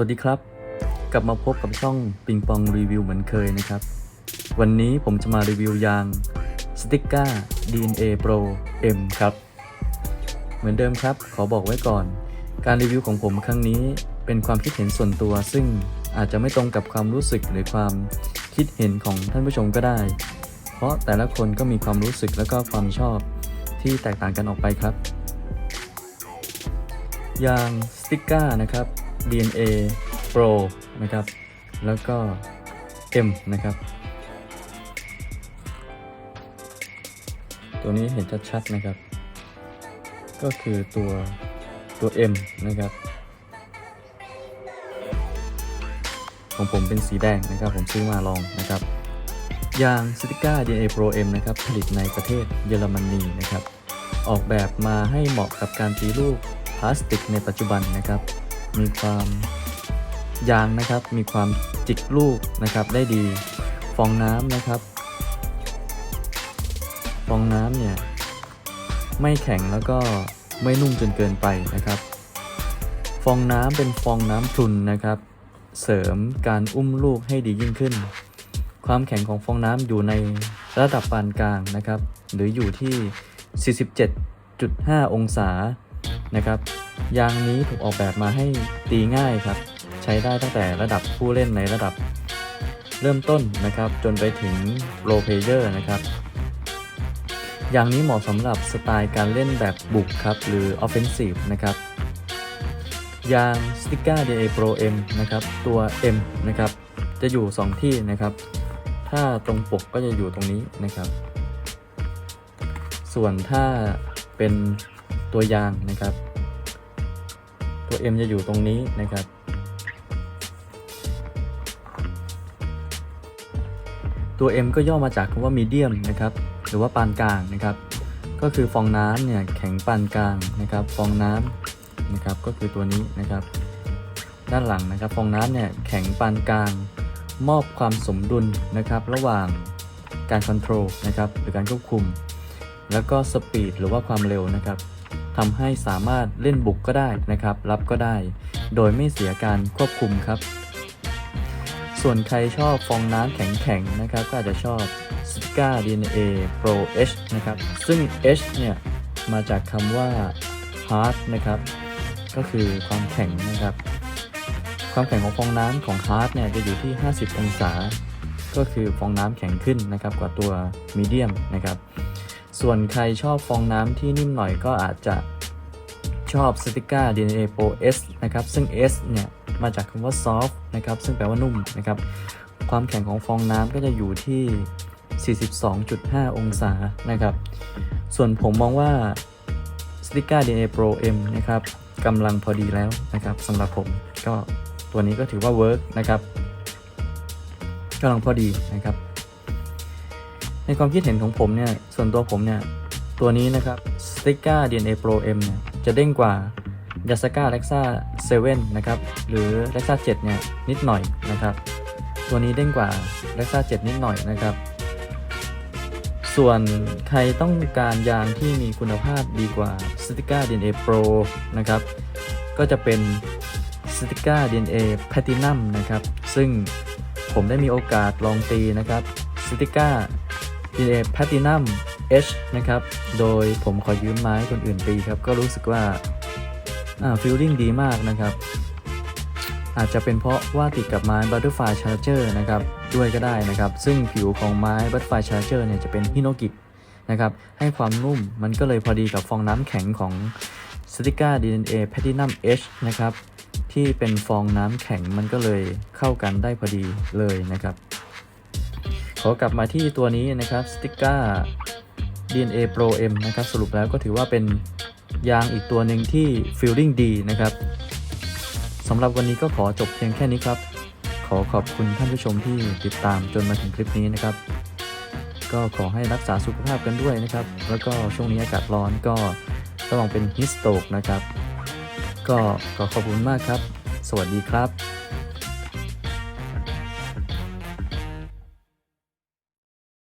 วัสดีครับ กลับมาพบกับช่องปิงปองรีวิวเหมือนเคยนะครับ วันนี้ผมจะมารีวิวยางสติกก้า DNA Pro M ครับ เหมือนเดิมครับ ขอบอกไว้ก่อน การรีวิวของผมครั้งนี้เป็นความคิดเห็นส่วนตัว ซึ่งอาจจะไม่ตรงกับความรู้สึกหรือความคิดเห็นของท่านผู้ชมก็ได้ เพราะแต่ละคนก็มีความรู้สึกและก็ความชอบที่แตกต่างกันออกไปครับ ยางสติกก้านะครับ DNA Pro นะครับ แล้วก็ M นะครับ ตัวนี้เห็นชัดๆนะครับ ก็คือตัวตัว M นะครับ ของผมเป็นสีแดงนะครับ ผมซื้อมาลองนะครับ ยางสติก้า DNA Pro M นะครับ ผลิตในประเทศเยอรมนีนะครับ ออกแบบมาให้เหมาะกับการตีลูกพลาสติกในปัจจุบันนะครับ มีความยางนะครับ มีความจิกลูกนะครับได้ดี ฟองน้ำนะครับ ฟองน้ำเนี่ยไม่แข็งแล้วก็ไม่นุ่มจนเกินไปนะครับ ฟองน้ำเป็นฟองน้ำพรุนนะครับ เสริมการอุ้มลูกให้ดียิ่งขึ้น ความแข็งของฟองน้ำอยู่ในระดับปานกลางนะครับ หรืออยู่ที่ 47.5 องศานะครับ ยางนี้ถูกออกแบบมาให้ตีง่ายครับ ใช้ได้ตั้งแต่ระดับผู้เล่นในระดับเริ่มต้นนะครับ จนไปถึงโปรเพเยอร์นะครับ ยางนี้เหมาะสำหรับสไตล์การเล่นแบบบุกครับ หรือ Offensive นะครับยาง s t i c a DA Pro M นะครับ ตัว M นะครับ จะอยู่ 2 ที่นะครับ ถ้าตรงปกก็จะอยู่ตรงนี้นะครับ ส่วนถ้าเป็นตัวยางนะครับ ตัว M จะอยู่ตรงนี้นะครับ ตัว M ก็ย่อมาจากคำว่า medium นะครับ หรือว่าปานกลางนะครับ ก็คือฟองน้ำเนี่ยแข็งปานกลางนะครับ ฟองน้ำนะครับก็คือตัวนี้นะครับ ด้านหลังนะครับ ฟองน้ำเนี่ยแข็งปานกลาง มอบความสมดุลนะครับ ระหว่างการคอนโทรลนะครับ หรือการควบคุม แล้วก็สปีดหรือว่าความเร็วนะครับ ทำให้สามารถเล่นบุกก็ได้นะครับ รับก็ได้ โดยไม่เสียการควบคุมครับ ส่วนใครชอบฟองน้ำแข็งๆนะครับ ก็อาจจะชอบ s t i c a DNA Pro H นะครับ ซึ่ง H เนี่ย มาจากคำว่า hard นะครับ ก็คือความแข็งนะครับ ความแข็งของฟองน้ำของ hard เนี่ย จะอยู่ที่ 50 องศา ก็คือฟองน้ำแข็งขึ้นนะครับ กว่าตัว medium นะครับ ส่วนใครชอบฟองน้ำที่นิ่มหน่อยก็อาจจะชอบ s t i c a DNA Pro S นะครับ ซึ่ง S เนี่ยมาจากคำว่า soft นะครับ ซึ่งแปลว่านุ่มนะครับ ความแข็งของฟองน้ำก็จะอยู่ที่ 42.5 องศานะครับ ส่วนผมมองว่า s t i c a DNA Pro M นะครับกำลังพอดีแล้วนะครับสำหรับผมก็ตัวนี้ก็ถือว่าเวิร์กนะครับกำลังพอดีนะครับ ในความคิดเห็นของผมเนี่ย ส่วนตัวผมเนี่ย ตัวนี้นะครับ s t i c a DNA Pro M เนี่ยจะเด้งกว่า y a s a k a Lexa 7 นะครับ หรือ Lexa 7 เนี่ย นิดหน่อยนะครับ ตัวนี้เด้งกว่า Lexa 7 นิดหน่อยนะครับ ส่วนใครต้องการยางที่มีคุณภาพดีกว่า s t i c a DNA Pro นะครับ ก็จะเป็น s t i c a DNA Platinum นะครับ ซึ่งผมได้มีโอกาสลองตีนะครับ s t i c a DNA Platinum H นะครับ โดยผมขอยืมไม้คนอื่นตีครับ ก็รู้สึกว่าอ่าฟีลลิ่งดีมากนะครับ อาจจะเป็นเพราะว่าติดกับไม้ Butterfly Charger นะครับ ด้วยก็ได้นะครับ ซึ่งผิวของไม้ Butterfly Charger เนี่ยจะเป็นฮิโนกินะครับ ให้ความนุ่ม มันก็เลยพอดีกับฟองน้ำแข็งของ s t i c a DNA Platinum H นะครับ ที่เป็นฟองน้ำแข็งมันก็เลยเข้ากันได้พอดีเลยนะครับ อกลับมาที่ตัวนี้นะครับ s t i c a DNA Pro M นะครับสรุปแล้วก็ถือว่าเป็นยางอีกตัวหนึ่งที่ฟีลลิ่งดีนะครับสำหรับวันนี้ก็ขอจบเพียงแค่นี้ครับ ขอขอบคุณท่านผู้ชมที่ติดตามจนมาถึงคลิปนี้นะครับ ก็ขอให้รักษาสุขภาพกันด้วยนะครับ แล้วก็ช่วงนี้อากาศร้อนก็ระวังเป็นฮิสโตกนะครับ ก็ขอขอบคุณมากครับ สวัสดีครับ